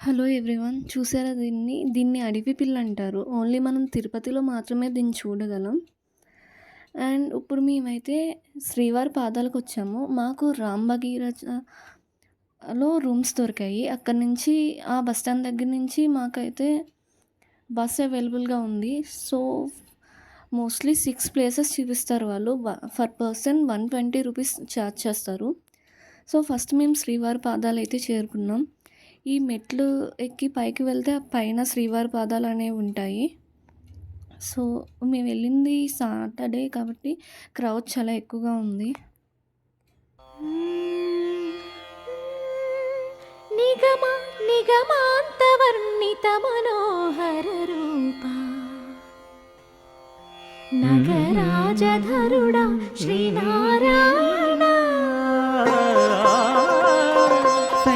Hello everyone చూసారా దీన్ని? దీన్ని అడవి పిల్ల అంటారు. ఓన్లీ మనం తిరుపతిలో మాత్రమే దీన్ని చూడగలం. అండ్ ఇప్పుడు మేమైతే శ్రీవారి పాదాలకు వచ్చాము మాకు రామ్ భగీరథలో రూమ్స్ దొరికాయి. అక్కడి నుంచి ఆ బస్ స్టాండ్ దగ్గర నుంచి మాకైతే బస్ అవైలబుల్‌గా ఉంది. సో, మోస్ట్‌లీ సిక్స్ ప్లేసెస్ చూపిస్తారు వాళ్ళు. ఫర్ పర్సన్ 120 రూపీస్ ఛార్జ్ చేస్తారు. సో, ఫస్ట్ మేము శ్రీవారి పాదాలు అయితే చేరుకున్నాం. ఈ మెట్లు ఎక్కి పైకి వెళ్తే పైన శ్రీవారి పాదాలనేవి ఉంటాయి. సో, మేము వెళ్ళింది సాటర్డే కాబట్టి క్రౌడ్ చాలా ఎక్కువగా ఉంది. నిగమ నిగమాంతవర్ణిత మనోహర రూప నగరాజధరుడా శ్రీనారాయణ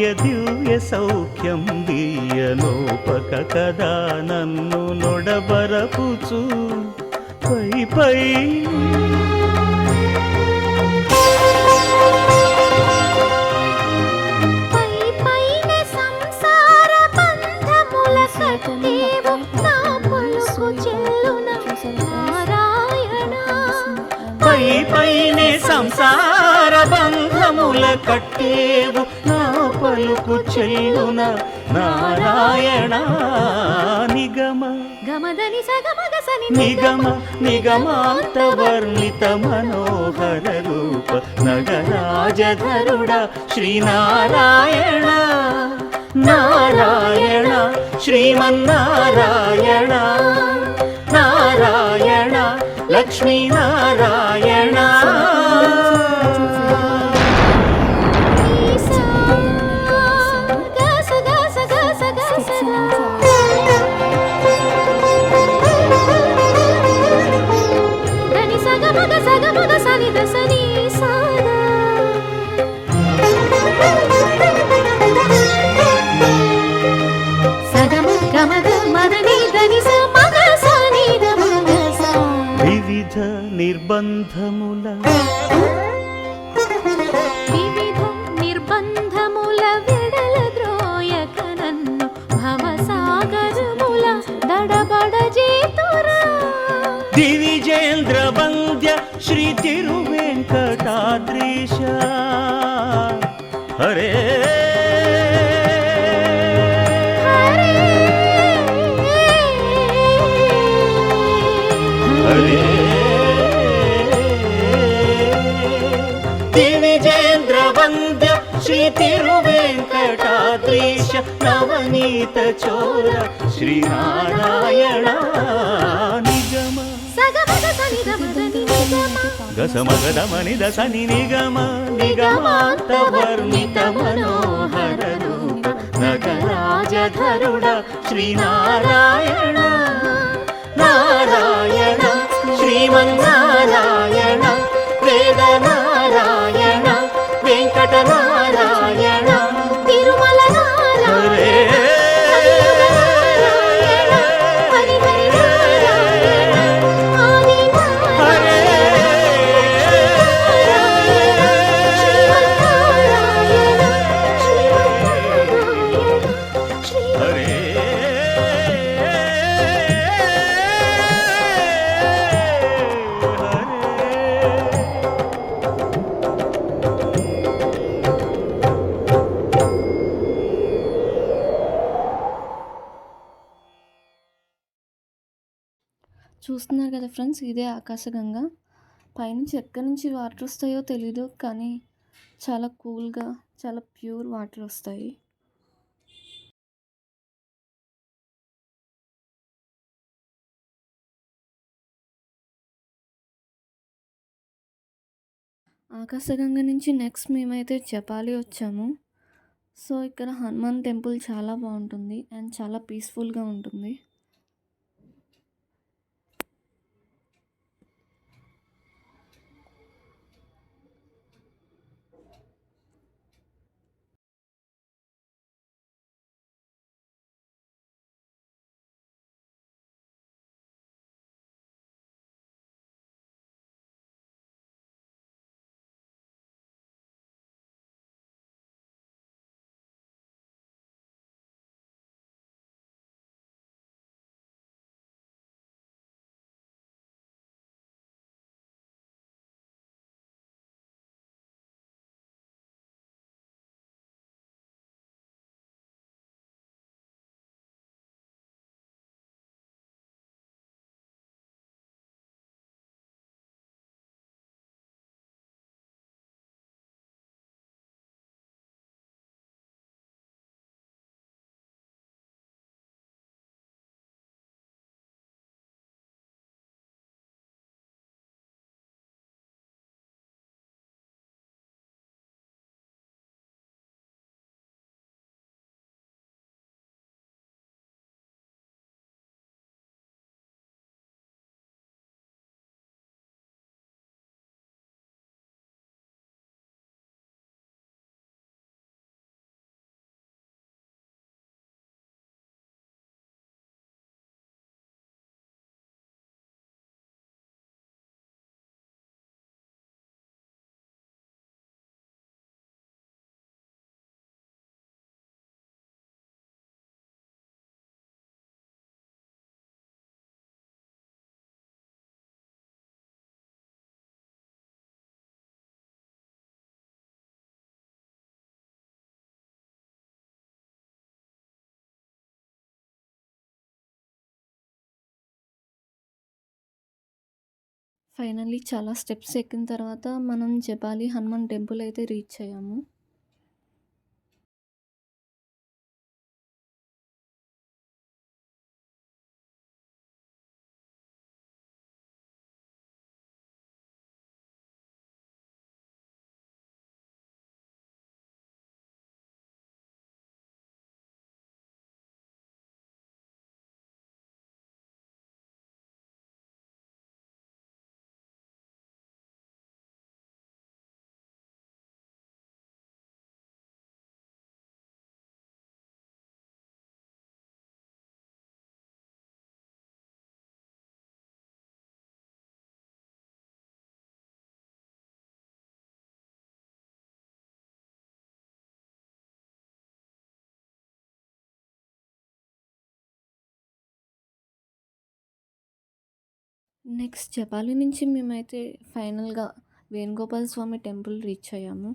వైరాగ్య దివ్య సౌఖ్యం దీయనోపక కదా నన్ను నొడబరపుచు. పై పై. పై పైన సంసార బంధముల కట్టేవు పలుకు చెల్లున నారాయణ నిగమ. గమదని సగమగ సని నిగమ నిగమాంత వర్ణిత మనోహర రూప. నగరాజధరుడ శ్రీనారాయణ. నారాయణ శ్రీమన్నారాయణ. నారాయణ లక్ష్మీనారాయణ. నిర్బంధముల వివిధ నిర్బంధముల విడల ద్రోయక నన్ను భవసాగరముల దడబడ చేతురా. దివిజేంద్ర వంద్య శ్రీ తిరువెంకటాద్రీశ. హరే వంద్య శ్రీ తిరువెంకటాద్రీశ నవనీత చోర శ్రీనారాయణ. నిగమ. సగమగ సని దమదని నిగమ గసమగదమని దసని నిగమ నిగమాంత వర్ణిత మనోహర రూప నగరాజధరుడ శ్రీనారాయణ చూస్తున్నారు కదా ఫ్రెండ్స్ ఇదే ఆకాశగంగా. పైనుంచి ఎక్కడి నుంచి వాటర్ వస్తాయో తెలీదు కానీ చాలా కూల్గా చాలా ప్యూర్ వాటర్ వస్తాయి. ఆకాశగంగ నుంచి నెక్స్ట్ మేమైతే జపాలి వచ్చాము. సో, ఇక్కడ హనుమాన్ టెంపుల్ చాలా బాగుంటుంది అండ్ చాలా పీస్‌ఫుల్‌గా ఉంటుంది. ఫైనల్లీ చాలా స్టెప్స్ ఎక్కిన తర్వాత మనం జపాలి హనుమాన్ టెంపుల్ అయితే రీచ్ అయ్యాము. నెక్స్ట్ జపాలి నుంచి మేమైతే ఫైనల్‌గా వేణుగోపాల స్వామి టెంపుల్ రీచ్ అయ్యాము.